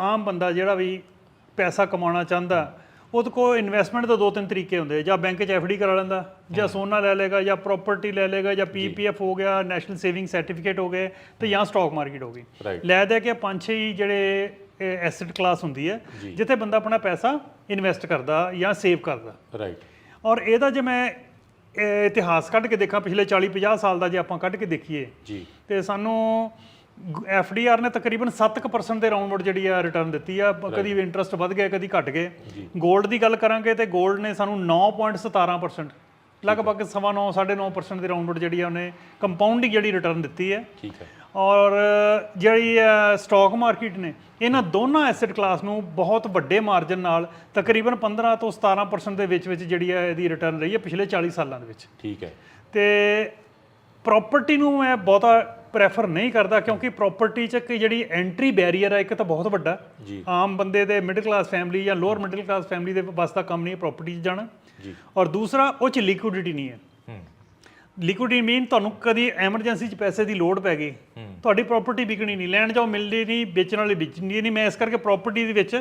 ਆਮ ਬੰਦਾ ਜਿਹੜਾ ਵੀ ਪੈਸਾ ਕਮਾਉਣਾ ਚਾਹੁੰਦਾ ਉਹਦੇ ਕੋਲ ਇਨਵੈਸਟਮੈਂਟ ਦੇ ਦੋ ਤਿੰਨ ਤਰੀਕੇ ਹੁੰਦੇ। ਜਾਂ ਬੈਂਕ 'ਚ ਐਫਡੀ ਕਰਾ ਲੈਂਦਾ ਜਾਂ ਸੋਨਾ ਲੈ ਲੇਗਾ ਜਾਂ ਪ੍ਰਾਪਰਟੀ ਲੈ ਲੇਗਾ ਜਾਂ ਪੀਪੀਐਫ ਹੋ ਗਿਆ ਨੈਸ਼ਨਲ ਸੇਵਿੰਗ ਸਰਟੀਫਿਕੇਟ ਹੋ ਗਏ ਤੇ ਜਾਂ ਸਟਾਕ ਮਾਰਕੀਟ ਹੋ ਗਈ. ਲੈ ਦੇ ਕੇ ਪੰਜ ਛੇ ਹੀ ਜਿਹੜੇ ਐਸੈਟ ਕਲਾਸ ਹੁੰਦੀ ਹੈ ਜਿੱਥੇ ਬੰਦਾ ਆਪਣਾ ਪੈਸਾ ਇਨਵੈਸਟ ਕਰਦਾ ਜਾਂ ਸੇਵ ਕਰਦਾ। ਰਾਈਟ ਔਰ ਇਹਦਾ ਜੇ ਮੈਂ ਇਤਿਹਾਸ ਕੱਢ ਕੇ ਦੇਖਾਂ ਪਿਛਲੇ 40 50 ਸਾਲ ਦਾ ਜੇ ਆਪਾਂ ਕੱਢ ਕੇ ਦੇਖੀਏ ਜੀ। ਤੇ ਸਾਨੂੰ ਐਫਡੀਆਰ ਨੇ ਤਕਰੀਬਨ 7% ਦੇ ਰਾਉਂਡ ਜਿਹੜੀ ਆ ਰਿਟਰਨ ਦਿੱਤੀ ਆ। ਕਦੀ ਇੰਟਰਸਟ ਵੱਧ ਗਿਆ ਕਦੀ ਘਟ ਗਏ 골ਡ ਦੀ ਗੱਲ ਕਰਾਂਗੇ ਤੇ 골ਡ ਨੇ ਸਾਨੂੰ 9.17% ਲਗਭਗ ਸਵਾ ਨੌ 9.5% ਦੇ ਰਾਉਂਡ ਜਿਹੜੀ ਆ ਉਹਨੇ ਕੰਪਾਊਂਡਿੰਗ ਜਿਹੜੀ ਰਿਟਰਨ ਦਿੱਤੀ ਹੈ। ਠੀਕ ਹੈ। ਔਰ ਜਿਹੜੀ ਸਟਾਕ ਮਾਰਕੀਟ ਨੇ ਇਹਨਾਂ ਦੋਨਾਂ ਐਸੈਟ ਕਲਾਸ ਨੂੰ ਬਹੁਤ ਵੱਡੇ ਮਾਰਜਨ ਨਾਲ ਤਕਰੀਬਨ 15 ਤੋਂ 17% ਦੇ ਵਿੱਚ ਵਿੱਚ ਜਿਹੜੀ ਹੈ ਇਹਦੀ ਰਿਟਰਨ ਰਹੀ ਹੈ ਪਿਛਲੇ 40 ਸਾਲਾਂ ਦੇ ਵਿੱਚ। ਠੀਕ ਹੈ। ਤੇ ਪ੍ਰਾਪਰਟੀ ਨੂੰ ਮੈਂ ਬਹੁਤਾ ਪ੍ਰੈਫਰ ਨਹੀਂ ਕਰਦਾ ਕਿਉਂਕਿ ਪ੍ਰਾਪਰਟੀ 'ਚ ਜਿਹੜੀ ਐਂਟਰੀ ਬੈਰੀਅਰ ਹੈ ਇੱਕ ਤਾਂ ਬਹੁਤ ਵੱਡਾ। ਆਮ ਬੰਦੇ ਦੇ ਮਿਡਲ ਕਲਾਸ ਫੈਮਿਲੀ ਜਾਂ ਲੋਅਰ ਮਿਡਲ ਕਲਾਸ ਫੈਮਿਲੀ ਦੇ ਬਸ ਦਾ ਕੰਮ ਨਹੀਂ ਪ੍ਰਾਪਰਟੀ 'ਚ ਜਾਣਾ। ਔਰ ਦੂਸਰਾ ਉਹ 'ਚ ਲਿਕੁਇਡਿਟੀ ਨਹੀਂ ਹੈ। ਲਿਕੁਇਡਿਟੀ ਮੀਨ ਤੁਹਾਨੂੰ ਕਦੀ ਐਮਰਜੈਂਸੀ 'ਚ ਪੈਸੇ ਦੀ ਲੋੜ ਪੈ ਗਈ। ਤੁਹਾਡੀ ਪ੍ਰਾਪਰਟੀ ਵਿਕਣੀ ਨਹੀਂ ਲੈਣ ਜਾਓ ਮਿਲਦੀ ਨਹੀਂ ਵੇਚਣ ਵਾਲੀ ਵੇਚਣੀ ਨਹੀਂ। ਮੈਂ ਇਸ ਕਰਕੇ ਪ੍ਰਾਪਰਟੀ ਦੇ ਵਿੱਚ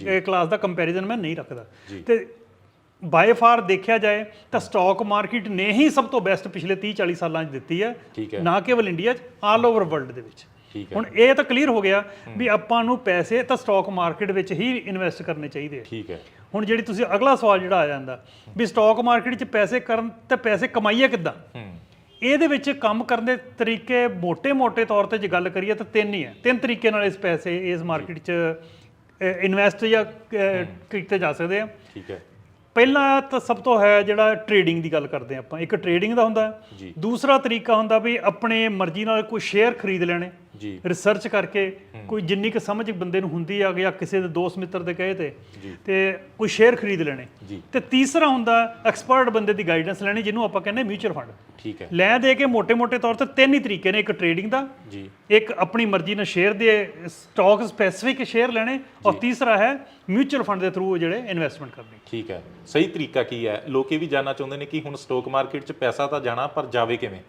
ਇਹ ਕਲਾਸ ਦਾ ਕੰਪੈਰੀਜ਼ਨ ਮੈਂ ਨਹੀਂ ਰੱਖਦਾ। ਤੇ ਬਾਏ ਫਾਰ ਦੇਖਿਆ ਜਾਏ ਤਾਂ ਸਟਾਕ ਮਾਰਕੀਟ ਨੇ ਹੀ ਸਭ ਤੋਂ ਬੈਸਟ ਪਿਛਲੇ 30 40 ਸਾਲਾਂ 'ਚ ਦਿੱਤੀ ਹੈ ਨਾ ਕੇਵਲ ਇੰਡੀਆ 'ਚ ਆਲ ਓਵਰ ਵਰਲਡ ਦੇ ਵਿੱਚ। ਹੁਣ ਇਹ ਤਾਂ ਕਲੀਅਰ ਹੋ ਗਿਆ ਵੀ ਆਪਾਂ ਨੂੰ ਪੈਸੇ ਤਾਂ ਸਟਾਕ ਮਾਰਕੀਟ ਵਿੱਚ ਹੀ ਇਨਵੈਸਟ ਕਰਨੇ ਚਾਹੀਦੇ ਆ। ਠੀਕ ਹੈ। ਹੁਣ ਜਿਹੜੀ ਤੁਸੀਂ ਅਗਲਾ ਸਵਾਲ ਜਿਹੜਾ ਆ ਜਾਂਦਾ ਵੀ ਸਟਾਕ ਮਾਰਕੀਟ 'ਚ ਪੈਸੇ ਕਰਨ ਤੇ ਪੈਸੇ ਕਮਾਈਏ ਕਿੱਦਾਂ? ਇਹਦੇ ਵਿੱਚ ਕੰਮ ਕਰਨ ਦੇ ਤਰੀਕੇ ਮੋٹے-ਮੋٹے ਤੌਰ ਤੇ ਜੇ ਗੱਲ ਕਰੀਏ ਤਾਂ ਤਿੰਨ ਹੀ ਹੈ। ਤਿੰਨ ਤਰੀਕੇ ਨਾਲ ਇਸ ਪੈਸੇ ਇਸ ਮਾਰਕੀਟ 'ਚ ਇਨਵੈਸਟ ਜਾਂ ਕੀਤੇ ਜਾ ਸਕਦੇ ਆ। ਠੀਕ ਹੈ। ਪਹਿਲਾ ਤਾਂ ਸਭ ਤੋਂ ਹੈ ਜਿਹੜਾ ਟ੍ਰੇਡਿੰਗ ਦੀ ਗੱਲ ਕਰਦੇ ਆਪਾਂ। ਇੱਕ ਟ੍ਰੇਡਿੰਗ ਦਾ ਹੁੰਦਾ। ਦੂਸਰਾ ਤਰੀਕਾ ਹੁੰਦਾ ਵੀ ਆਪਣੇ ਮਰਜ਼ੀ ਨਾਲ ਕੋਈ ਸ਼ੇਅਰ ਖਰੀਦ ਲੈਣੇ। ਜੀ। ਰਿਸਰਚ ਕਰਕੇ ਕੋਈ ਜਿੰਨੀ ਕੁ ਸਮਝ ਬੰਦੇ ਨੂੰ ਹੁੰਦੀ ਆ ਗਿਆ ਕਿਸੇ ਦੇ ਦੋਸਤ ਮਿੱਤਰ ਦੇ ਕਹੇ ਤੇ ਤੇ ਕੋਈ ਸ਼ੇਅਰ ਖਰੀਦ ਲੈਣੇ। ਤੇ ਤੀਸਰਾ ਹੁੰਦਾ ਐਕਸਪਰਟ ਬੰਦੇ ਦੀ ਗਾਈਡੈਂਸ ਲੈਣੀ ਜਿਹਨੂੰ ਆਪਾਂ ਕਹਿੰਦੇ ਮਿਊਚੁਅਲ ਫੰਡ ਠੀਕ ਹੈ। ਲੈ ਦੇ ਕੇ ਮੋٹے-ਮੋٹے ਤੌਰ ਤੇ ਤਿੰਨ ਹੀ ਤਰੀਕੇ ਨੇ ਇੱਕ ਟ੍ਰੇਡਿੰਗ ਦਾ ਜੀ। ਇੱਕ ਆਪਣੀ ਮਰਜ਼ੀ ਨਾਲ ਸ਼ੇਅਰ ਦੇ ਸਟਾਕ ਸਪੈਸੀਫਿਕ ਸ਼ੇਅਰ ਲੈਣੇ ਔਰ ਤੀਸਰਾ ਹੈ ਮਿਊਚੁਅਲ ਫੰਡ ਦੇ ਥਰੂ ਜਿਹੜੇ ਇਨਵੈਸਟਮੈਂਟ ਕਰਨੀ। ਠੀਕ ਹੈ। ਸਹੀ ਤਰੀਕਾ ਕੀ ਹੈ? ਲੋਕ ਇਹ ਵੀ ਜਾਨਣਾ ਚਾਹੁੰਦੇ ਨੇ ਕਿ ਹੁਣ ਸਟਾਕ ਮਾਰਕੀਟ 'ਚ ਪੈਸਾ ਤਾਂ ਜਾਣਾ ਪਰ ਜਾਵੇ ਕਿਵੇਂ?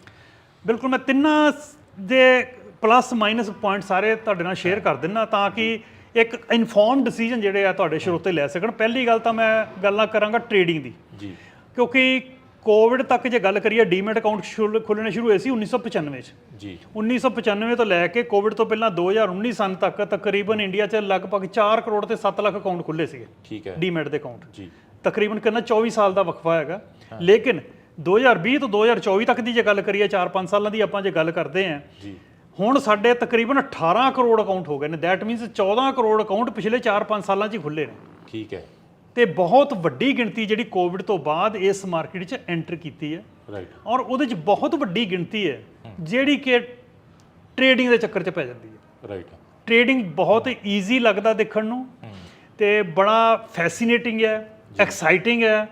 ਬਿਲਕੁਲ ਮੈਂ ਤਿੰਨਾਂ ਦੇ ਪਲੱਸ ਮਾਈਨਸ ਪੁਆਇੰਟ ਸਾਰੇ ਤੁਹਾਡੇ ਨਾਲ ਸ਼ੇਅਰ ਕਰ ਦਿੰਨਾ ਤਾਂ ਕਿ ਇੱਕ ਇਨਫੋਰਮ ਡਿਸੀਜਨ ਜਿਹੜੇ ਆ ਤੁਹਾਡੇ ਸਰੋਤੇ ਲੈ ਸਕਣ। ਪਹਿਲੀ ਗੱਲ ਤਾਂ ਮੈਂ ਗੱਲਾਂ ਕਰਾਂਗਾ ਟ੍ਰੇਡਿੰਗ ਦੀ। ਜੀ। ਕਿਉਂਕਿ ਕੋਵਿਡ ਤੱਕ ਜੇ ਗੱਲ ਕਰੀਏ ਡੀਮੈਟ ਅਕਾਊਂਟ ਖੁੱਲਣੇ ਸ਼ੁਰੂ ਹੋਏ ਸੀ 1995 ਚ। ਜੀ। 1995 ਤੋਂ ਲੈ ਕੇ ਕੋਵਿਡ ਤੋਂ ਪਹਿਲਾਂ 2019 ਸਨ ਤੱਕ ਤਕਰੀਬਨ ਇੰਡੀਆ 'ਚ ਲਗਭਗ 4 ਕਰੋੜ ਤੇ 7 ਲੱਖ ਅਕਾਊਂਟ ਖੁੱਲੇ ਸੀਗੇ ਠੀਕ ਹੈ। ਡੀਮੈਟ ਦੇ ਅਕਾਊਂਟ ਜੀ। ਤਕਰੀਬਨ ਕਿੰਨਾ 24 ਸਾਲ ਦਾ ਵਕਫਾ ਹੈਗਾ। ਲੇਕਿਨ 2020 ਤੋਂ 2024 ਤੱਕ ਦੀ ਜੇ ਗੱਲ ਕਰੀਏ 4-5 ਸਾਲਾਂ ਦੀ ਆਪਾਂ ਜੇ ਗੱਲ ਕਰਦੇ ਆਂ ਜੀ। ਹੁਣ ਸਾਡੇ ਤਕਰੀਬਨ 18 ਕਰੋੜ ਅਕਾਊਂਟ ਹੋ ਗਏ ਨੇ। ਦੈਟ ਮੀਨਸ 14 ਕਰੋੜ ਅਕਾਊਂਟ ਪਿਛਲੇ 4-5 ਸਾਲਾਂ 'ਚ ਹੀ ਖੁੱਲੇ ਨੇ। ਠੀਕ ਹੈ। ਤੇ ਬਹੁਤ ਵੱਡੀ ਗਿਣਤੀ ਜਿਹੜੀ ਕੋਵਿਡ ਤੋਂ ਬਾਅਦ ਇਸ ਮਾਰਕੀਟ 'ਚ ਐਂਟਰ ਕੀਤੀ ਹੈ। ਰਾਈਟ ਔਰ ਉਹਦੇ 'ਚ ਬਹੁਤ ਵੱਡੀ ਗਿਣਤੀ ਹੈ ਜਿਹੜੀ ਕਿ ਟ੍ਰੇਡਿੰਗ ਦੇ ਚੱਕਰ 'ਚ ਪੈ ਜਾਂਦੀ ਹੈ। ਰਾਈਟ ਟ੍ਰੇਡਿੰਗ ਬਹੁਤ ਈਜ਼ੀ ਲੱਗਦਾ ਦੇਖਣ ਨੂੰ ਤੇ ਬੜਾ ਫੈਸੀਨੇਟਿੰਗ ਹੈ ਐਕਸਾਈਟਿੰਗ ਹੈ।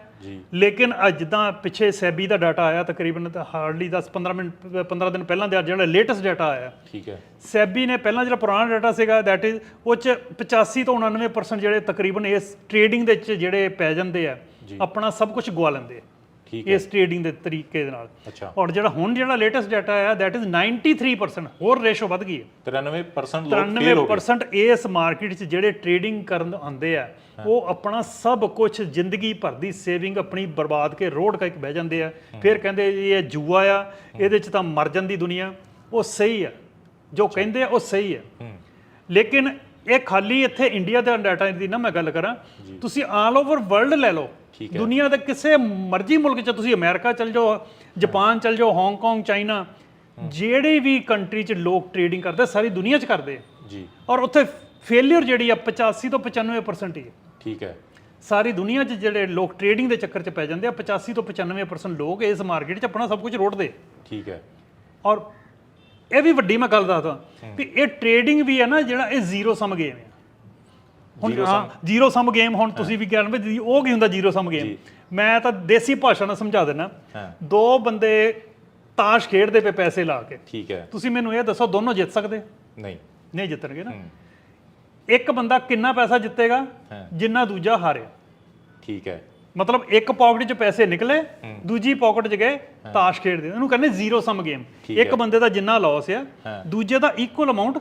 ਲੇਕਿਨ ਅੱਜ ਜਿੱਦਾਂ ਪਿੱਛੇ ਸੈਬੀ ਦਾ ਡਾਟਾ ਆਇਆ ਤਕਰੀਬਨ ਹਾਰਡਲੀ 10 15 ਮਿੰਟ 15 ਦਿਨ ਪਹਿਲਾਂ ਦਾ ਜਿਹੜਾ ਲੇਟੈਸਟ ਡਾਟਾ ਆਇਆ। ਠੀਕ ਹੈ। ਸੈਬੀ ਨੇ ਪਹਿਲਾਂ ਜਿਹੜਾ ਪੁਰਾਣਾ ਡਾਟਾ ਸੀਗਾ ਦੈਟ ਇਜ਼ ਉਹ ਚ 85 ਤੋਂ 99% ਜਿਹੜੇ ਤਕਰੀਬਨ ਇਸ ਟ੍ਰੇਡਿੰਗ ਦੇ ਵਿੱਚ ਜਿਹੜੇ ਪੈ ਜਾਂਦੇ ਆ ਆਪਣਾ ਸਭ ਕੁਝ ਗਵਾ ਲੈਂਦੇ ਆ। ਠੀਕ ਇਸ ਟ੍ਰੇਡਿੰਗ ਦੇ ਤਰੀਕੇ ਦੇ ਨਾਲ। ਅੱਛਾ। ਔਰ ਜਿਹੜਾ ਹੁਣ ਜਿਹੜਾ ਲੇਟੈਸਟ ਡਾਟਾ ਆਇਆ ਦੈਟ ਇਜ਼ 93% ਹੋਰ ਰੇਸ਼ੋ ਵੱਧ ਗਈ ਹੈ। 93% ਲੋਕ ਫੇਲ ਹੋ ਗਏ। 93% ਇਸ ਮਾਰਕੀਟ 'ਚ ਜਿਹੜੇ ਟ੍ਰੇਡਿੰਗ ਕਰਨ ਆਉਂਦੇ ਆ ਉਹ ਆਪਣਾ ਸਭ ਕੁਝ ਜ਼ਿੰਦਗੀ ਭਰ ਦੀ ਸੇਵਿੰਗ ਆਪਣੀ ਬਰਬਾਦ ਕੇ ਰੋਡ ਕਰਕੇ ਬਹਿ ਜਾਂਦੇ ਆ। ਫਿਰ ਕਹਿੰਦੇ ਜੀ ਇਹ ਜੂਆ ਆ ਇਹਦੇ 'ਚ ਤਾਂ ਮਰ ਜਾਂਦੀ ਦੁਨੀਆ। ਉਹ ਸਹੀ ਆ। ਜੋ ਕਹਿੰਦੇ ਆ ਉਹ ਸਹੀ ਆ। ਲੇਕਿਨ ਇਹ ਖਾਲੀ ਇੱਥੇ ਇੰਡੀਆ ਦਾ ਡਾਟਾ ਦੀ ਨਾ ਮੈਂ ਗੱਲ ਕਰਾਂ। ਤੁਸੀਂ ਆਲ ਓਵਰ ਵਰਲਡ ਲੈ ਲਓ। ਦੁਨੀਆ ਦੇ ਕਿਸੇ ਮਰਜ਼ੀ ਮੁਲਕ 'ਚ ਤੁਸੀਂ ਅਮਰੀਕਾ ਚਲ ਜਾਓ ਜਾਪਾਨ ਚਲ ਜਾਓ ਹਾਂਗਕਾਂਗ ਚਾਈਨਾ ਜਿਹੜੇ ਵੀ ਕੰਟਰੀ 'ਚ ਲੋਕ ਟ੍ਰੇਡਿੰਗ ਕਰਦੇ ਸਾਰੀ ਦੁਨੀਆ 'ਚ ਕਰਦੇ ਜੀ। ਔਰ ਉੱਥੇ ਫੇਲਿਅਰ ਜਿਹੜੀ ਆ 85 ਤੋਂ 95% ਹੀ ਹੈ ਠੀਕ ਹੈ। ਸਾਰੀ ਦੁਨੀਆ 'ਚ ਜਿਹੜੇ ਲੋਕ ਟ੍ਰੇਡਿੰਗ ਦੇ ਚੱਕਰ 'ਚ ਪੈ ਜਾਂਦੇ ਆ 85 ਤੋਂ 95% ਲੋਕ ਇਸ ਮਾਰਕੀਟ 'ਚ ਆਪਣਾ ਸਭ ਕੁਝ ਰੋੜਦੇ। ਠੀਕ ਹੈ। ਔਰ ਇਹ ਵੀ ਵੱਡੀ ਮੈਂ ਗੱਲ ਦੱਸਦਾ ਵੀ ਇਹ ਟ੍ਰੇਡਿੰਗ ਵੀ ਹੈ ਨਾ ਜਿਹੜਾ ਇਹ ਜ਼ੀਰੋ ਸਮ ਗੇਮ ਹੈ ਹੁਣ ਹਾਂ ਜ਼ੀਰੋ ਸਮ ਗੇਮ ਹੁਣ ਤੁਸੀਂ ਵੀ ਕਹਿੰਦੇ ਵੀ ਉਹ ਕੀ ਹੁੰਦਾ ਜ਼ੀਰੋ ਸਮ ਗੇਮ ਮੈਂ ਤਾਂ ਦੇਸੀ ਭਾਸ਼ਾ ਨਾਲ ਸਮਝਾ ਹਾਂ। ਦੋ ਬੰਦੇ ਤਾਸ਼ ਖੇਡਦੇ ਪਏ ਪੈਸੇ ਲਾ ਕੇ। ਠੀਕ ਹੈ। ਤੁਸੀਂ ਮੈਨੂੰ ਇਹ ਦੱਸੋ ਦੋਨੋਂ ਜਿੱਤ ਸਕਦੇ? ਨਹੀਂ। ਨਹੀਂ ਜਿੱਤਣਗੇ ਨਾ। ਇੱਕ ਬੰਦਾ ਕਿੰਨਾ ਪੈਸਾ ਜਿੱਤੇਗਾ। ਜਿੰਨਾ ਦੂਜਾ ਹਾਰਿਆ ਠੀਕ ਹੈ। ਮਤਲਬ ਇੱਕ ਪਾਕਟ 'ਚ ਪੈਸੇ ਨਿਕਲੇ ਦੂਜੀ ਪਾਕਟ 'ਚ ਗਏ ਤਾਸ਼ ਖੇਡਦੇ। ਉਹਨੂੰ ਕਹਿੰਦੇ ਜ਼ੀਰੋ ਸਮ ਗੇਮ ਇੱਕ ਬੰਦੇ ਦਾ ਜਿੰਨਾ ਲਾਸ ਆ। ਦੂਜੇ ਦਾ ਇਕੁਅਲ ਅਮਾਉਂਟ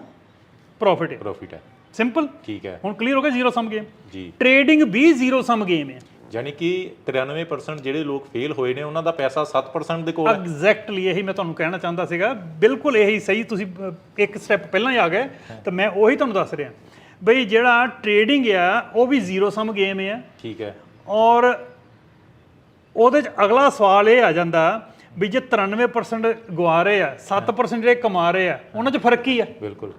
ਪ੍ਰੋਫਿਟ ਹੈ ਪ੍ਰੋਫਿਟ ਹੈ। ਸਿੰਪਲ ਠੀਕ ਹੈ। ਹੁਣ ਕਲੀਅਰ ਹੋ ਗਿਆ ਜ਼ੀਰੋ ਸਮ ਗੇਮ ਜੀ। ਟ੍ਰੇਡਿੰਗ ਵੀ ਜ਼ੀਰੋ ਸਮ ਗੇਮ ਹੈ ਯਾਨੀ ਕਿ 93% ਜਿਹੜੇ ਲੋਕ ਫੇਲ ਹੋਏ ਨੇ ਉਹਨਾਂ ਦਾ ਪੈਸਾ 7% ਦੇ ਕੋਲ ਹੈ। ਐਗਜ਼ੈਕਟਲੀ ਇਹੀ ਮੈਂ ਤੁਹਾਨੂੰ ਕਹਿਣਾ ਚਾਹੁੰਦਾ ਸੀਗਾ। ਬਿਲਕੁਲ ਇਹੀ ਸਹੀ ਤੁਸੀਂ ਇੱਕ ਸਟੈਪ ਪਹਿਲਾਂ ਹੀ ਆ ਗਏ। ਤਾਂ ਮੈਂ ਉਹੀ ਤੁਹਾਨੂੰ ਦੱਸ ਰਿਹਾ। ਬਈ ਜਿਹੜਾ ਟ੍ਰੇਡਿੰਗ ਆ ਉਹ ਵੀ ਜ਼ੀਰੋ ਸਮ ਗੇਮ ਹੈ ਠੀਕ ਹੈ। ਔਰ ਉਹਦੇ ਚ ਅਗਲਾ ਸਵਾਲ ਇਹ ਆ ਜਾਂਦਾ ਵੀ ਜੇ 93% ਗਵਾ ਰਹੇ ਆ 7% ਜਿਹੜੇ ਕਮਾ ਰਹੇ ਆ ਉਹਨਾਂ 'ਚ ਫ਼ਰਕ ਕੀ ਆ? ਬਿਲਕੁਲ।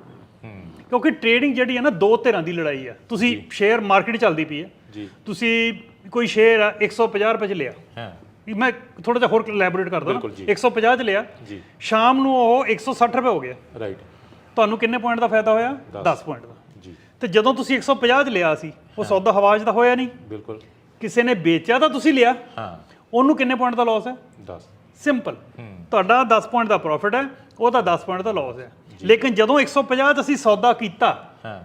ਕਿਉਂਕਿ ਟ੍ਰੇਡਿੰਗ ਜਿਹੜੀ ਆ ਨਾ ਦੋ ਧਿਰਾਂ ਦੀ ਲੜਾਈ ਆ। ਤੁਸੀਂ ਸ਼ੇਅਰ ਮਾਰਕੀਟ ਚੱਲਦੀ ਪਈ ਆ। ਜੀ। ਤੁਸੀਂ ਕੋਈ ਸ਼ੇਅਰ ਆ 150 ਰੁਪਏ ਚ ਲਿਆ। ਹਾਂ। ਮੈਂ ਥੋੜਾ ਜਿਹਾ ਹੋਰ ਇਲੈਬੋਰੇਟ ਕਰਦਾ ਬਿਲਕੁਲ ਜੀ। 150 ਚ ਲਿਆ। ਜੀ। ਸ਼ਾਮ ਨੂੰ ਉਹ 160 ਰੁਪਏ ਹੋ ਗਿਆ ਰਾਈਟ ਤੁਹਾਨੂੰ ਕਿੰਨੇ ਪੁਆਇੰਟ ਦਾ ਫਾਇਦਾ ਹੋਇਆ? 10 ਪੁਆਇੰਟ ਦਾ। ਤੇ ਜਦੋਂ ਤੁਸੀਂ 150 ਚ ਲਿਆ ਸੀ ਉਹ ਸੌਦਾ ਹਵਾ 'ਚ ਤਾਂ ਹੋਇਆ ਨਹੀਂ। ਬਿਲਕੁਲ। ਕਿਸੇ ਨੇ ਵੇਚਿਆ ਤਾਂ ਤੁਸੀਂ ਲਿਆ। ਹਾਂ। ਉਹਨੂੰ ਕਿੰਨੇ ਪੁਆਇੰਟ ਦਾ ਲਾਸ ਹੈ? 10 ਸਿੰਪਲ ਹੂੰ। ਤੁਹਾਡਾ 10 ਪੁਆਇੰਟ ਦਾ ਪ੍ਰੋਫਿਟ ਹੈ ਉਹਦਾ 10 ਪੁਆਇੰਟ ਦਾ ਲਾਸ ਹੈ। ਲੇਕਿਨ ਜਦੋਂ 150 ਚ ਅਸੀਂ ਸੌਦਾ ਕੀਤਾ ਹਾਂ।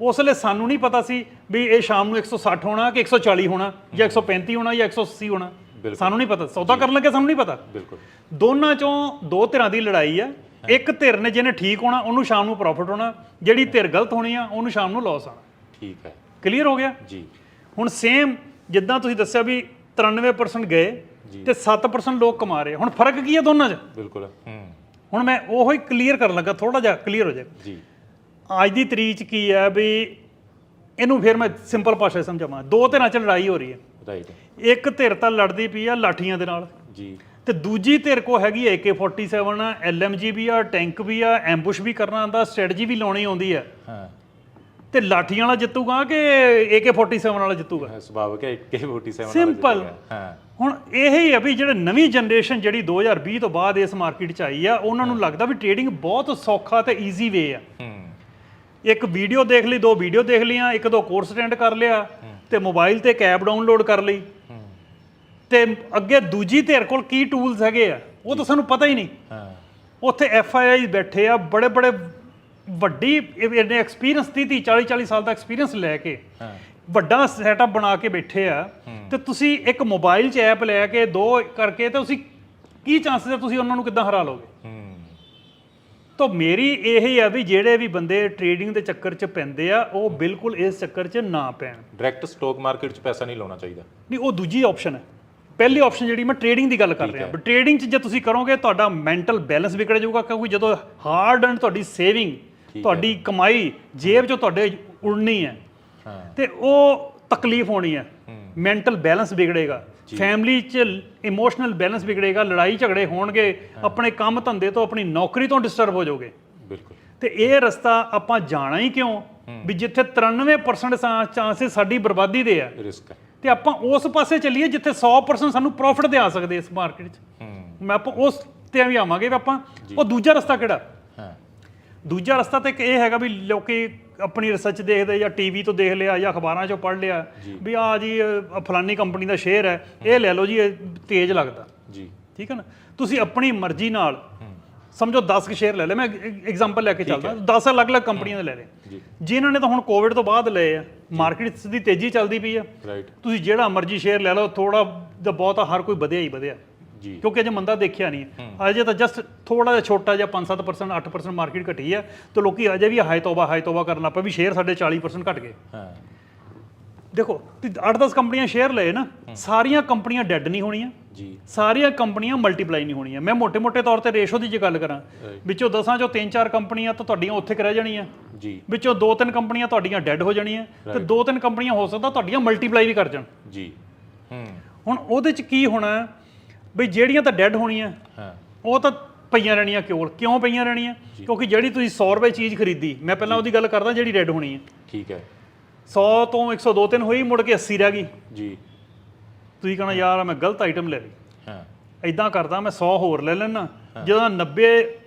ਉਸ ਵੇਲੇ ਸਾਨੂੰ ਨਹੀਂ ਪਤਾ ਸੀ ਵੀ ਇਹ ਸ਼ਾਮ ਨੂੰ 160 ਹੋਣਾ ਕਿ 140 ਹੋਣਾ ਜਾਂ 135 ਹੋਣਾ ਜਾਂ 180 ਹੋਣਾ। ਸਾਨੂੰ ਨਹੀਂ ਪਤਾ। ਸੌਦਾ ਕਰਨ ਲੱਗੇ ਸਾਨੂੰ ਨਹੀਂ ਪਤਾ। ਬਿਲਕੁਲ। ਦੋਨਾਂ ਚੋਂ ਦੋ ਧਿਰਾਂ ਦੀ ਲੜਾਈ ਆ ਇੱਕ ਧਿਰ ਨੇ ਜਿਹਨੇ ਠੀਕ ਹੋਣਾ ਉਹਨੂੰ ਸ਼ਾਮ ਨੂੰ ਪ੍ਰੋਫਿਟ ਹੋਣਾ ਜਿਹੜੀ ਧਿਰ ਗਲਤ ਹੋਣੀ ਆ ਉਹਨੂੰ ਸ਼ਾਮ ਨੂੰ ਲਾਸ ਆਣਾ ਠੀਕ ਹੈ। ਕਲੀਅਰ ਹੋ ਗਿਆ? ਜੀ। ਹੁਣ ਸੇਮ ਜਿੱਦਾਂ ਤੁਸੀਂ ਦੱਸਿਆ ਵੀ 93% ਗਏ ਤੇ 7% ਲੋਕ ਕਮਾ ਰਹੇ। ਹੁਣ ਫ਼ਰਕ ਕੀ ਹੈ ਦੋਨਾਂ 'ਚ? ਬਿਲਕੁਲ। ਹੂੰ। ਹੁਣ ਮੈਂ ਉਹੀ ਕਲੀਅਰ ਕਰਨ ਲੱਗਾ ਥੋੜਾ ਜਿਹਾ ਕਲੀਅਰ ਹੋ ਜਾਏ। ਜੀ। ਅੱਜ ਦੀ ਤਰੀਕ 'ਚ ਕੀ ਹੈ ਵੀ ਇਹਨੂੰ ਫਿਰ ਮੈਂ ਸਿੰਪਲ ਭਾਸ਼ਾ 'ਚ ਸਮਝਾਵਾਂ। ਦੋ ਧਿਰਾਂ 'ਚ ਲੜਾਈ ਹੋ ਰਹੀ ਹੈ। ਰਾਈਟ ਇੱਕ ਧਿਰ ਤਾਂ ਲੜਦੀ ਪਈ ਆ ਲਾਠੀਆਂ ਦੇ ਨਾਲ। ਜੀ। ਤੇ ਦੂਜੀ ਧਿਰ ਕੋ ਹੈਗੀ ਹੈ AK47 ਆ LMG ਵੀ ਆ ਟੈਂਕ ਵੀ ਆ ਐਂਬੁਸ਼ ਵੀ ਕਰਨਾ ਆਉਂਦਾ ਸਟ੍ਰੈਟਜੀ ਵੀ ਲਾਉਣੀ ਆਉਂਦੀ ਹੈ। ਹਾਂ। ਤੇ ਲਾਠੀਆਂ ਵਾਲਾ ਜਿੱਤੂਗਾ ਕਿ AK47 ਵਾਲਾ ਜਿੱਤੂਗਾ? ਸੁਭਾਵਿਕ ਹੈ ਕਿ 47 ਵਾਲਾ. ਜਿੱਤੇਗਾ। ਹਾਂ। ਹੁਣ ਇਹ ਹੀ ਆ ਵੀ ਜਿਹੜੇ ਨਵੀਂ ਜਨਰੇਸ਼ਨ ਜਿਹੜੀ 2020 ਤੋਂ ਬਾਅਦ ਇਸ ਮਾਰਕੀਟ 'ਚ ਆਈ ਆ ਉਹਨਾਂ ਨੂੰ ਲੱਗਦਾ ਵੀ ਟ੍ਰੇਡਿੰਗ ਬਹੁਤ ਸੌਖਾ ਤੇ ਈਜ਼ੀ ਵੇ ਆ। ਇੱਕ ਵੀਡੀਓ ਦੇਖ ਲਈ ਦੋ ਵੀਡੀਓ ਦੇਖ ਲਈਆਂ ਇੱਕ ਦੋ ਕੋਰਸ ਅਟੈਂਡ ਕਰ ਲਿਆ ਤੇ ਮੋਬਾਈਲ ਤੇ ਇੱਕ ਐਪ ਡਾਊਨਲੋਡ ਕਰ ਲਈ। ਤੇ ਅੱਗੇ ਦੂਜੀ ਧਿਰ ਕੋਲ ਕੀ ਟੂਲਸ ਹੈਗੇ ਆ ਉਹ ਤਾਂ ਸਾਨੂੰ ਪਤਾ ਹੀ ਨਹੀਂ। ਹਾਂ। ਉੱਥੇ ਐਫ ਆਈ ਆਈ ਬੈਠੇ ਆ ਬੜੇ ਬੜੇ ਵੱਡੀ ਇਹ- ਇਹਨੇ ਐਕਸਪੀਰੀਅੰਸ 30 30 40 40 ਸਾਲ ਦਾ ਐਕਸਪੀਰੀਅੰਸ ਲੈ ਕੇ ਹਾਂ। ਵੱਡਾ ਸੈਟਅਪ ਬਣਾ ਕੇ ਬੈਠੇ ਆ। ਤੇ ਤੁਸੀਂ ਇੱਕ ਮੋਬਾਈਲ 'ਚ ਐਪ ਲੈ ਕੇ ਦੋ ਕਰਕੇ ਤੇ ਤੁਸੀਂ ਕੀ ਚਾਂਸਸ ਹੈ ਤੁਸੀਂ ਉਹਨਾਂ ਨੂੰ ਕਿੱਦਾਂ ਹਰਾ ਲੋਗੇ ਹੂੰ। ਤਾਂ ਮੇਰੀ ਇਹ ਆ ਵੀ ਜਿਹੜੇ ਵੀ ਬੰਦੇ ਟ੍ਰੇਡਿੰਗ ਦੇ ਚੱਕਰ 'ਚ ਪੈਂਦੇ ਆ ਉਹ ਬਿਲਕੁਲ ਇਸ ਚੱਕਰ 'ਚ ਨਾ ਪੈਣ। ਡਾਇਰੈਕਟ ਸਟਾਕ ਮਾਰਕੀਟ 'ਚ ਪੈਸਾ ਨਹੀਂ ਲਾਉਣਾ ਚਾਹੀਦਾ। ਨਹੀਂ ਉਹ ਦੂਜੀ ਆਪਸ਼ਨ ਹੈ। ਪਹਿਲੀ ਆਪਸ਼ਨ ਜਿਹੜੀ ਮੈਂ ਟ੍ਰੇਡਿੰਗ ਦੀ ਗੱਲ ਕਰ ਰਿਹਾ। ਟ੍ਰੇਡਿੰਗ 'ਚ ਜੇ ਤੁਸੀਂ ਕਰੋਗੇ ਤੁਹਾਡਾ ਮੈਂਟਲ ਬੈਲੈਂਸ ਵਿਗੜ ਜਾਊਗਾ ਕਿਉਂਕਿ ਜਦੋਂ ਹਾਰਡ ਐਂਡ ਤੁਹਾਡੀ ਸੇਵਿੰਗ ਤੁਹਾਡੀ ਕਮਾਈ ਜੇਬ 'ਚੋਂ ਤੁਹਾਡੇ ਉੜਨੀ ਹੈ ਤੇ ਉਹ ਤਕਲੀਫ ਹੋਣੀ ਹੈ। ਮੈਂਟਲ ਬੈਲੈਂਸ ਵਿਗੜੇਗਾ। ਫੈਮਿਲੀ 'ਚ ਇਮੋਸ਼ਨਲ ਬੈਲੈਂਸ ਵਿਗੜੇਗਾ ਲੜਾਈ ਝਗੜੇ ਹੋਣਗੇ ਆਪਣੇ ਕੰਮ ਧੰਦੇ ਤੋਂ ਆਪਣੀ ਨੌਕਰੀ ਤੋਂ ਡਿਸਟਰਬ ਹੋ ਜਾਓਗੇ। ਬਿਲਕੁਲ। ਤੇ ਇਹ ਰਸਤਾ ਆਪਾਂ ਜਾਣਾ ਹੀ ਕਿਉਂ? ਵੀ ਜਿੱਥੇ 93% ਚਾਂਸਸ ਸਾਡੀ ਬਰਬਾਦੀ ਦੇ ਆ। ਰਿਸਕ ਹੈ। ਤੇ ਆਪਾਂ ਉਸ ਪਾਸੇ ਚੱਲੀਏ ਜਿੱਥੇ 100% ਸਾਨੂੰ ਪ੍ਰੋਫਿਟ ਦੇ ਆ ਸਕਦੇ ਇਸ ਮਾਰਕੀਟ 'ਚ। ਮੈਂ ਆਪਾਂ ਉਸ ਤੇ ਵੀ ਆਵਾਂਗੇ ਵੀ ਆਪਾਂ ਉਹ ਦੂਜਾ ਰਸਤਾ ਕਿਹੜਾ? ਹਾਂ। ਦੂਜਾ ਰਸਤਾ ਤੇ ਇੱਕ ਇਹ ਹੈਗਾ ਵੀ ਲੋਕੀ ਆਪਣੀ ਰਿਸਰਚ ਦੇਖਦੇ ਜਾਂ ਟੀਵੀ ਤੋਂ ਦੇਖ ਲਿਆ ਜਾਂ ਅਖਬਾਰਾਂ 'ਚੋਂ ਪੜ੍ਹ ਲਿਆ ਵੀ ਆ ਜੀ ਫਲਾਨੀ ਕੰਪਨੀ ਦਾ ਸ਼ੇਅਰ ਹੈ ਇਹ ਲੈ ਲਓ ਜੀ ਇਹ ਤੇਜ਼ ਲੱਗਦਾ। ਜੀ। ਠੀਕ ਹੈ ਨਾ? ਤੁਸੀਂ ਆਪਣੀ ਮਰਜ਼ੀ ਨਾਲ ਸਮਝੋ 10 ਕੁ ਸ਼ੇਅਰ ਲੈ ਲੈ ਮੈਂ ਐਗਜ਼ਾਮਪਲ ਲੈ ਕੇ ਚੱਲਦਾ। 10 ਅਲੱਗ-ਅਲੱਗ ਕੰਪਨੀਆਂ ਦੇ ਲੈ ਲਏ। ਜੀ। ਜਿਨ੍ਹਾਂ ਨੇ ਤਾਂ ਹੁਣ ਕੋਵਿਡ ਤੋਂ ਬਾਅਦ ਲਏ ਆ। ਮਾਰਕੀਟ ਦੀ ਤੇਜ਼ੀ ਚੱਲਦੀ ਪਈ ਆ। ਰਾਈਟ ਤੁਸੀਂ ਜਿਹੜਾ ਮਰਜ਼ੀ ਸ਼ੇਅਰ ਲੈ ਲਓ ਥੋੜਾ ਜਿਹਾ ਬਹੁਤਾ ਹਰ ਕੋਈ ਵਧਿਆ ਹੀ ਵਧਿਆ। ਜੀ। ਕਿਉਂਕਿ ਅਜੇ ਮੰਦਾ ਦੇਖਿਆ ਨਹੀਂ ਅਜੇ ਤਾਂ ਜਸਟ ਥੋੜਾ ਜਿਹਾ ਛੋਟਾ ਜਿਹਾ 5-7% 8% ਮਾਰਕੀਟ ਘਟੀ ਹੈ ਤੇ ਲੋਕੀ ਅਜੇ ਵੀ ਹਾਈ ਤੋਬਾ ਹਾਈ ਤੋਬਾ ਕਰਨ ਲੱਗ ਪਏ ਵੀ ਸ਼ੇਅਰ ਸਾਡੇ 40% ਘਟ ਗਏ। ਹਾਂ। ਦੇਖੋ 8-10 ਕੰਪਨੀਆਂ ਸ਼ੇਅਰ ਲਏ ਨਾ ਸਾਰੀਆਂ ਕੰਪਨੀਆਂ ਡੈੱਡ ਨਹੀਂ ਹੋਣੀਆਂ। ਜੀ। ਸਾਰੀਆਂ ਕੰਪਨੀਆਂ ਮਲਟੀਪਲਾਈ ਨਹੀਂ ਹੋਣੀਆਂ। ਮੈਂ ਮੋٹے-ਮੋٹے ਤੌਰ ਤੇ ਰੇਸ਼ੋ ਦੀ ਜੇ ਗੱਲ ਕਰਾਂ ਵਿੱਚੋਂ ਦਸਾਂ ਚੋਂ 3-4 ਕੰਪਨੀਆਂ ਤਾਂ ਤੁਹਾਡੀਆਂ ਉੱਥੇ ਰਹਿ ਜਾਣੀਆਂ। ਜੀ। ਵਿੱਚੋਂ 2-3 ਕੰਪਨੀਆਂ ਤੁਹਾਡੀਆਂ ਡੈੱਡ ਹੋ ਜਾਣੀਆਂ ਤੇ 2-3 ਕੰਪਨੀਆਂ ਹੋ ਸਕਦਾ ਤੁਹਾਡੀਆਂ ਮਲਟੀਪਲਾਈ ਵੀ ਕਰ ਜਾਣ। ਜੀ। ਹੂੰ। ਹੁਣ ਉਹਦੇ 'ਚ ਕੀ ਹੋਣਾ ਵੀ ਜਿਹੜੀਆਂ ਤਾਂ ਡੈੱਡ ਹੋਣੀਆਂ ਹਾਂ। ਉਹ ਤਾਂ ਪਈਆਂ ਰਹਿਣੀਆਂ ਕਿਉਂ ਕਿਉਂ ਪਈਆਂ ਰਹਿਣੀਆਂ? ਕਿਉਂਕਿ ਜਿਹੜੀ ਤੁਸੀਂ 100 ਰੁਪਏ ਚੀਜ਼ ਖਰੀਦੀ ਮੈਂ ਪਹਿਲਾਂ ਉਹਦੀ ਗੱਲ ਕਰਦਾ ਜਿਹੜੀ ਡੈੱਡ ਹੋਣੀ ਹੈ। ਠੀਕ ਹੈ। 100 ਤੋਂ 102 ਤਿੰਨ ਹੋਈ ਮੁੜ ਕੇ 80 ਰਹਿ ਗਈ। ਜੀ। ਤੁਸੀਂ ਕਹਣਾ ਯਾਰ ਮੈਂ ਗਲਤ ਆਈਟਮ ਲੈ ਲਈ। ਹਾਂ। ਇਦਾਂ ਕਰਦਾ ਮੈਂ 100 ਹੋਰ ਲੈ ਲੈਣਾ ਜਦੋਂ 90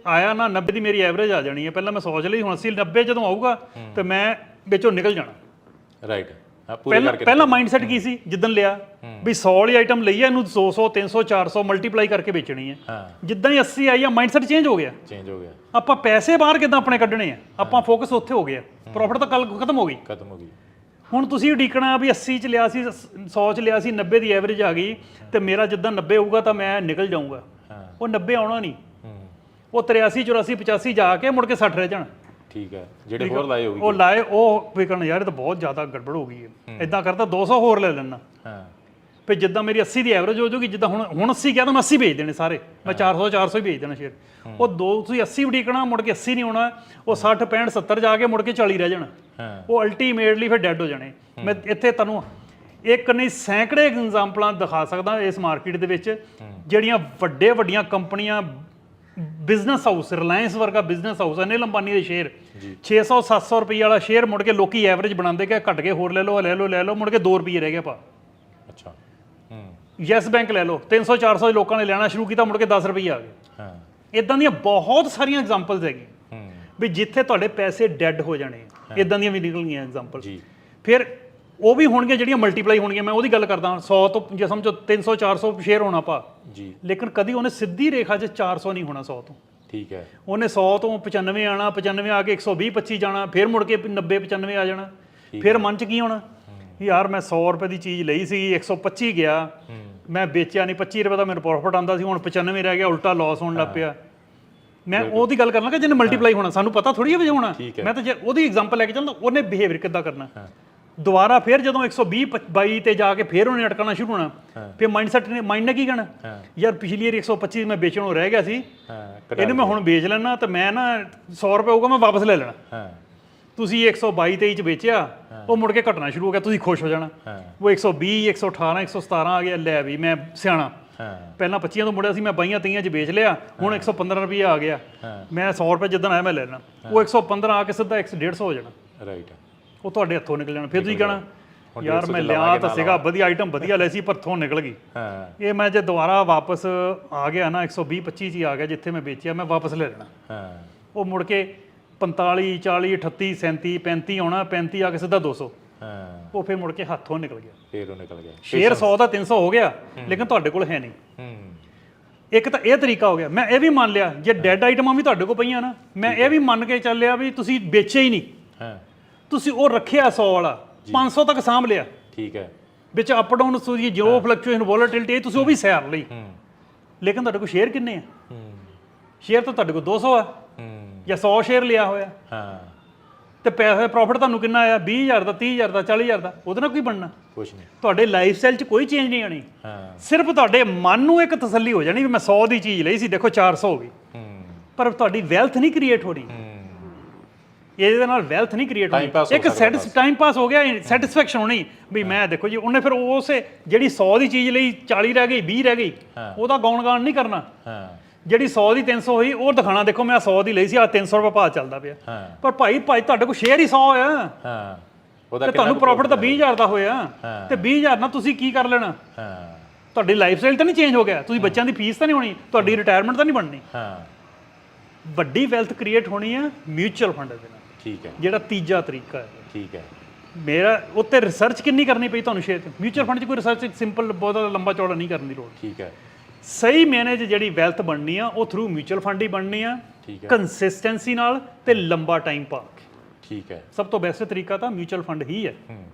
ਆਇਆ ਨਾ 90 ਦੀ ਮੇਰੀ ਐਵਰੇਜ ਆ ਜਾਣੀ ਹੈ। ਪਹਿਲਾਂ ਮੈਂ 100 ਚ ਲਈ ਹੁਣ 80 90 ਜਦੋਂ ਆਊਗਾ ਤੇ ਮੈਂ ਵਿੱਚੋਂ ਨਿਕਲ ਜਾਣਾ। ਰਾਈਟ ਪਹਿਲਾਂ ਮਾਈਂਡਸੈਟ ਕੀ ਸੀ? ਜਿੱਦਨ ਲਿਆ ਵੀ 100 ਵਾਲੀ ਆਈਟਮ ਲਈ ਹੈ ਇਹਨੂੰ 200 300 400 ਮਲਟੀਪਲਾਈ ਕਰਕੇ ਵੇਚਣੀ ਹੈ। ਹਾਂ। ਜਿੱਦਾਂ ਹੀ 80 ਆਈ ਆ ਮਾਈਂਡਸੈਟ ਚੇਂਜ ਹੋ ਗਿਆ। ਚੇਂਜ ਹੋ ਗਿਆ। ਆਪਾਂ ਪੈਸੇ ਬਾਹਰ ਕਿੱਦਾਂ ਆਪਣੇ ਕੱਢਣੇ ਆ? ਆਪਾਂ ਫੋਕਸ ਉੱਥੇ ਹੋ ਗਿਆ ਪ੍ਰੋਫਿਟ ਤਾਂ ਕੱਲ ਖਤਮ ਹੋ ਗਈ। ਖਤਮ ਹੋ ਗਈ। ਹੁਣ ਤੁਸੀਂ ਉਡੀਕਣਾ ਵੀ 80 ਚ ਲਿਆ ਸੀ 100 ਚ ਲਿਆ ਸੀ 90 ਦੀ ਐਵਰੇਜ ਆ ਗਈ ਤੇ ਮੇਰਾ ਜਿੱਦਾਂ 90 ਹੋਊਗਾ ਤਾਂ ਮੈਂ ਨਿਕਲ ਜਾਊਂਗਾ। ਉਹ 90 ਆਉਣਾ ਨਹੀਂ। ਉਹ 83 84 85 ਜਾ ਕੇ ਮੁੜ ਕੇ 60 ਰਹਿ ਜਾਣਾ। ਠੀਕ ਹੈ। ਜਿਹੜੇ ਹੋਰ ਲਾਏ ਹੋਗੇ ਉਹ ਲਾਏ ਉਹ ਵਿਕਣ ਯਾਰ ਇਹ ਤਾਂ ਬਹੁਤ ਜ਼ਿਆਦਾ ਗੜਬੜ ਹੋ ਗਈ ਹੈ। ਇਦਾਂ ਕਰਦਾ 200 ਹੋਰ ਲੈ ਲੈਣਾ ਹਾਂ। ਫਿਰ ਜਿੱਦਾਂ ਮੇਰੀ 80 ਦੀ ਐਵਰੇਜ ਹੋ ਜਾਊਗੀ ਜਿੱਦਾਂ ਹੁਣ ਹੁਣ 80 ਕਿਹਾ ਤਾਂ ਮੈਂ 80 ਵੇਚ ਦੇਣੇ ਸਾਰੇ। ਮੈਂ 400 400 ਹੀ ਵੇਚ ਦੇਣਾ ਸ਼ੇਅਰ। ਉਹ ਦੋ ਤੁਸੀਂ 80 ਵਡੀਕਣਾ ਮੁੜ ਕੇ 80 ਨਹੀਂ ਹੋਣਾ। ਉਹ 60 65 70 ਜਾ ਕੇ ਮੁੜ ਕੇ 40 ਰਹਿ ਜਾਣਾ। ਉਹ ਅਲਟੀਮੇਟਲੀ ਫਿਰ ਡੈੱਡ ਹੋ ਜਾਣੇ। ਮੈਂ ਇੱਥੇ ਤੁਹਾਨੂੰ ਇੱਕ ਨਹੀਂ ਸੈਂਕੜੇ ਐਗਜ਼ਾਮਪਲਾਂ ਦਿਖਾ ਸਕਦਾ ਇਸ ਮਾਰਕੀਟ ਦੇ ਵਿੱਚ ਜਿਹੜੀਆਂ ਵੱਡੇ ਵੱਡੀਆਂ ਕੰਪਨੀਆਂ ਬਿਜ਼ਨਸ ਹਾਊਸ ਰਿਲਾਇੰਸ ਵਰਗਾ ਬਿਜ਼ਨਸ ਹਾਊਸ ਅਨਿਲ ਅੰਬਾਨੀ ਦੇ ਸ਼ੇਅਰ 600 700 ਰੁਪਏ ਵਾਲਾ ਸ਼ੇਅਰ ਮੁੜ ਕੇ ਲੋਕੀ ਐਵਰੇਜ ਬਣਾਉਂਦੇ ਕਿ ਘਟ ਕੇ ਹੋਰ ਲੈ ਲਓ ਲੈ ਲਓ ਲੈ ਲਓ ਮੁੜ ਕੇ 2 ਰੁਪਏ ਰਹਿ ਗਿਆ ਪਾ ਅੱਛਾ। ਹੂੰ। ਯੈਸ ਬੈਂਕ ਲੈ ਲਓ 300 400 ਦੇ ਲੋਕਾਂ ਨੇ ਲੈਣਾ ਸ਼ੁਰੂ ਕੀਤਾ ਮੁੜ ਕੇ 10 ਰੁਪਏ ਆ ਗਏ। ਹਾਂ। ਇਦਾਂ ਦੀਆਂ ਬਹੁਤ ਸਾਰੀਆਂ ਐਗਜ਼ਾਮਪਲਸ ਹੈਗੀਆਂ। ਹੂੰ। ਵੀ ਜਿੱਥੇ ਤੁਹਾਡੇ ਪੈਸੇ ਡੈੱਡ ਹੋ ਜਾਣੇ ਇਦਾਂ ਦੀਆਂ ਵੀ ਨਿਕਲ ਗਈਆਂ ਐਗਜ਼ਾਮਪਲ ਜੀ। ਫਿਰ ਉਹ ਵੀ ਹੋਣਗੀਆਂ ਜਿਹੜੀਆਂ ਮਲਟੀਪਲਾਈ ਹੋਣਗੀਆਂ ਮੈਂ ਉਹਦੀ ਗੱਲ ਕਰਦਾ 100 ਤੋਂ ਜੇ ਸਮਝੋ 300 400 ਸ਼ੇਅਰ ਹੋਣਾ ਪਾ ਜੀ। ਲੇਕਿਨ ਕਦੀ ਉਹਨੇ ਸਿੱਧੀ ਰੇਖਾ 'ਚ 400 ਨਹੀਂ ਹੋਣਾ 100 ਤੋਂ। ਠੀਕ ਹੈ। ਉਹਨੇ 100 ਤੋਂ 95 ਆਣਾ 95 ਆ ਕੇ 120 25 ਜਾਣਾ ਫਿਰ ਮੁੜ ਕੇ 90 95 ਆ ਜਾਣਾ। ਫਿਰ ਮਨ 'ਚ ਕੀ ਹੋਣਾ? ਯਾਰ ਮੈਂ 100 ਰੁਪਏ ਦੀ ਚੀਜ਼ ਲਈ ਸੀ 125 ਗਿਆ। ਮੈਂ ਵੇਚਿਆ ਨਹੀਂ 25 ਰੁਪਏ ਦਾ ਮੈਨੂੰ ਪ੍ਰੋਫਿਟ ਆਂਦਾ ਸੀ ਹੁਣ 95 ਰਹਿ ਗਿਆ ਉਲਟਾ ਲਾਸ ਹੋਣ ਲੱਗ ਪਿਆ। ਮੈਂ ਉਹਦੀ ਗੱਲ ਕਰਨਾ ਕਿ ਜਿਹਨੇ ਮਲਟੀਪਲਾਈ ਹੋਣਾ ਸਾਨੂੰ ਪਤਾ ਥੋੜੀ ਹੈ ਵੀ ਹੋਣਾ। ਮੈਂ ਤਾਂ ਜੇ ਉਹਦੀ ਐਗਜ਼ਾਮਪਲ ਲੈ ਕੇ ਚੱਲਦਾ ਉਹਨੇ ਬਿਹੇਵੀਅਰ ਕਿੱਦਾਂ ਕਰਨਾ। ਦੁਬਾਰਾ ਫਿਰ ਜਦੋਂ 120 22 ਤੇ ਜਾ ਕੇ ਫਿਰ ਉਹਨੇ ਅਟਕਣਾ ਸ਼ੁਰੂ ਹੋਣਾ। ਫਿਰ ਮਾਈਂਡਸੈਟ ਨੇ ਮਾਈਂਡ ਨੇ ਕੀ ਕਹਿਣਾ? ਯਾਰ ਪਿਛਲੀ ਵਾਰੀ 125 ਮੈਂ ਵੇਚਣੋਂ ਰਹਿ ਗਿਆ ਸੀ। ਇਹਨੂੰ ਮੈਂ ਹੁਣ ਵੇਚ ਲੈਣਾ ਤੇ ਮੈਂ ਨਾ 100 ਰੁਪਏ ਹੋਊਗਾ ਮੈਂ ਵਾਪਸ ਲੈ ਲੈਣਾ। ਤੁਸੀਂ 122 23 ਚ ਵੇਚਿਆ ਉਹ ਮੁੜ ਕੇ ਘਟਣਾ ਸ਼ੁਰੂ ਹੋ ਗਿਆ ਤੁਸੀਂ ਖੁਸ਼ ਹੋ ਜਾਣਾ। ਉਹ 120 118 117 ਆ ਗਿਆ ਲੈ ਵੀ ਮੈਂ ਸਿਆਣਾ। ਪਹਿਲਾਂ 25 ਤੋਂ ਮੁੜਿਆ ਸੀ ਮੈਂ 22 ਤੀਆਂ ਚ ਵੇਚ ਲਿਆ ਹੁਣ 115 ਰੁਪਏ ਆ ਗਿਆ। ਮੈਂ 100 ਰੁਪਏ ਜਿੱਦਣ ਆਇਆ ਮੈਂ ਲੈ ਲੈਣਾ। ਉਹ 115 ਆ ਕੇ ਸਿੱਧਾ 150 ਹੋ ਜਾਣਾ। ਰਾਈਟ ਉਹ ਤੁਹਾਡੇ ਹੱਥੋਂ ਨਿਕਲ ਜਾਣਾ। ਫਿਰ ਤੁਸੀਂ ਕਹਣਾ ਹੁਣ ਯਾਰ 150 ਮੈਂ ਲਿਆ ਤਾਂ ਸੀਗਾ ਵਧੀਆ ਆਈਟਮ ਵਧੀਆ ਲੈ ਸੀ ਪਰ ਥੋਂ ਨਿਕਲ ਗਈ। ਇਹ ਮੈਂ ਜੇ ਦੁਬਾਰਾ ਵਾਪਸ ਆ ਗਿਆ ਨਾ 120 25 ਚ ਹੀ ਆ ਗਿਆ ਜਿੱਥੇ ਮੈਂ ਵੇਚਿਆ ਮੈਂ ਵਾਪਸ ਲੈ ਲੈਣਾ। ਹਾਂ। ਉਹ ਮੁੜ ਕੇ 45 40 38 37 35 ਆਉਣਾ 35 ਆ ਕੇ ਸਿੱਧਾ 200 ਹਾਂ। ਉਹ ਫਿਰ ਮੁੜ ਕੇ ਹੱਥੋਂ ਨਿਕਲ ਗਿਆ। ਫੇਰ ਉਹ ਨਿਕਲ ਗਿਆ। ਸ਼ੇਅਰ 100 ਦਾ 300 ਹੋ ਗਿਆ ਲੇਕਿਨ ਤੁਹਾਡੇ ਕੋਲ ਹੈ ਨਹੀਂ। ਹੂੰ। ਇੱਕ ਤਾਂ ਇਹ ਤਰੀਕਾ ਹੋ ਗਿਆ। ਮੈਂ ਇਹ ਵੀ ਮੰਨ ਲਿਆ ਜੇ ਡੈੱਡ ਆਈਟਮਾਂ ਵੀ ਤੁਹਾਡੇ ਕੋਲ ਪਈਆਂ ਨਾ ਮੈਂ ਇਹ ਵੀ ਮੰਨ ਕੇ ਚੱਲਿਆ ਵੀ ਤੁਸੀਂ ਵੇਚਿਆ ਹੀ ਨਹੀਂ। ਹਾਂ। ਤੁਸੀਂ ਉਹ ਰੱਖਿਆ 100 ਵਾਲਾ 500 ਤੱਕ ਸਾਂਭ ਲਿਆ। ਠੀਕ ਹੈ। ਵਿੱਚ ਅਪ ਡਾਊਨ ਤੁਸੀਂ ਜੋ ਫਲਕਚੁਏਸ਼ਨ ਵੋਲੈਟਿਲਿਟੀ ਤੁਸੀਂ ਉਹ ਵੀ ਸੈਰ ਲਈ। ਹੂੰ। ਲੇਕਿਨ ਤੁਹਾਡੇ ਕੋਲ ਸ਼ੇਅਰ ਕਿੰਨੇ ਆ? ਹੂੰ। ਸ਼ੇਅਰ ਤਾਂ ਤੁਹਾਡੇ ਕੋਲ 200 ਆ। ਹੂੰ। ਜਾਂ 100 ਸ਼ੇਅਰ ਲਿਆ ਹੋਇਆ। ਹਾਂ। ਤੇ ਪੈਸੇ ਪ੍ਰੋਫਿਟ ਤੁਹਾਨੂੰ ਕਿੰਨਾ ਆਇਆ? 20000 ਦਾ 30000 ਦਾ 40000 ਦਾ। ਉਹਦੇ ਨਾਲ ਕੀ ਬਣਨਾ? ਕੁਛ ਨਹੀਂ। ਤੁਹਾਡੇ ਲਾਈਫ ਸਟਾਈਲ 'ਚ ਕੋਈ ਚੇਂਜ ਨਹੀਂ ਆਣੀ ਹਾਂ। ਸਿਰਫ ਤੁਹਾਡੇ ਮਨ ਨੂੰ ਇੱਕ ਤਸੱਲੀ ਹੋ ਜਾਣੀ ਵੀ ਮੈਂ 100 ਦੀ ਚੀਜ਼ ਲਈ ਸੀ ਦੇਖੋ 400 ਹੋ ਗਈ। ਪਰ ਤੁਹਾਡੀ ਵੈਲਥ ਨਹੀਂ ਕ੍ਰੀਏਟ ਹੂੰ ਇਹਦੇ ਨਾਲ ਵੈਲਥ ਨਹੀਂ ਕ੍ਰੀਏਟ ਹੋਣੀ ਇੱਕ ਸੈਟਿਸ ਟਾਈਮ ਪਾਸ ਹੋ ਗਿਆ ਸੈਟੀਸਫੈਕਸ਼ਨ ਹੋਣੀ ਵੀ ਮੈਂ ਦੇਖੋ ਜੀ ਉਹਨੇ ਫਿਰ ਉਸੇ ਜਿਹੜੀ 100 ਦੀ ਚੀਜ਼ ਲਈ 40 ਰਹਿ ਗਈ 20 ਰਹਿ ਗਈ। ਉਹਦਾ ਗੌਣ ਗਾਣ ਨਹੀਂ ਕਰਨਾ। ਹਾਂ। ਜਿਹੜੀ 100 ਦੀ 300 ਹੋਈ ਉਹ ਦਿਖਾਣਾ ਦੇਖੋ ਮੈਂ 100 ਦੀ ਲਈ ਸੀ ਆ 300 ਰੁਪਏ ਭਾਅ ਚੱਲਦਾ ਪਿਆ। ਹਾਂ। ਪਰ ਭਾਈ ਭਾਈ ਤੁਹਾਡੇ ਕੋਲ ਸ਼ੇਅਰ ਹੀ 100 ਆ। ਹਾਂ। ਉਹਦਾ ਤੁਹਾਨੂੰ ਪ੍ਰੋਫਿਟ ਤਾਂ 20000 ਦਾ ਹੋਇਆ। ਤੇ 20000 ਨਾਲ ਤੁਸੀਂ ਕੀ ਕਰ ਲੈਣਾ? ਹਾਂ। ਤੁਹਾਡੀ ਲਾਈਫ ਸਟਾਈਲ ਤਾਂ ਨਹੀਂ ਚੇਂਜ ਹੋ ਗਿਆ। ਤੁਸੀਂ ਬੱਚਿਆਂ ਦੀ ਫੀਸ ਤਾਂ ਨਹੀਂ ਹੋਣੀ। ਤੁਹਾਡੀ ਰਿਟਾਇਰਮੈਂਟ ਤਾਂ ਨਹੀਂ ਬਣਨੀ। ਹਾਂ। ਵੱਡੀ ਵੈਲਥ ਕ੍ਰੀਏਟ ਹੋਣੀ ਹੈ ਮਿਊਚੁਅਲ ਫੰਡ ਦੇ ਨਾਲ। ਠੀਕ ਹੈ। ਜਿਹੜਾ ਤੀਜਾ ਤਰੀਕਾ ਹੈ। ਠੀਕ ਹੈ। ਮੇਰਾ ਉੱਤੇ ਰਿਸਰਚ ਕਿੰਨੀ ਕਰਨੀ ਪਈ ਤੁਹਾਨੂੰ ਸ਼ੇਅਰ ਮਿਊਚੁਅਲ ਫੰਡ 'ਚ ਕੋਈ ਰਿਸਰਚ ਸਿੰਪਲ ਬਹੁਤ ਲੰਬਾ ਚੌੜਾ ਨਹੀਂ ਕਰਨ ਦੀ ਲੋੜ। ਠੀਕ ਹੈ। ਸਹੀ ਮੈਨੇਜ ਜਿਹੜੀ ਵੈਲਥ ਬਣਨੀ ਆ ਉਹ ਥਰੂ ਮਿਊਚੁਅਲ ਫੰਡ ਹੀ ਬਣਨੀ ਆ ਠੀਕ ਹੈ। ਕੰਸਿਸਟੈਂਸੀ ਨਾਲ ਤੇ ਲੰਬਾ ਟਾਈਮ ਪਾ। ਕੇ ਠੀਕ ਹੈ। ਸਭ ਤੋਂ ਬੈਸਟ ਤਰੀਕਾ ਤਾਂ ਮਿਊਚੁਅਲ ਫੰਡ ਹੀ ਹੈ। ਹੂੰ।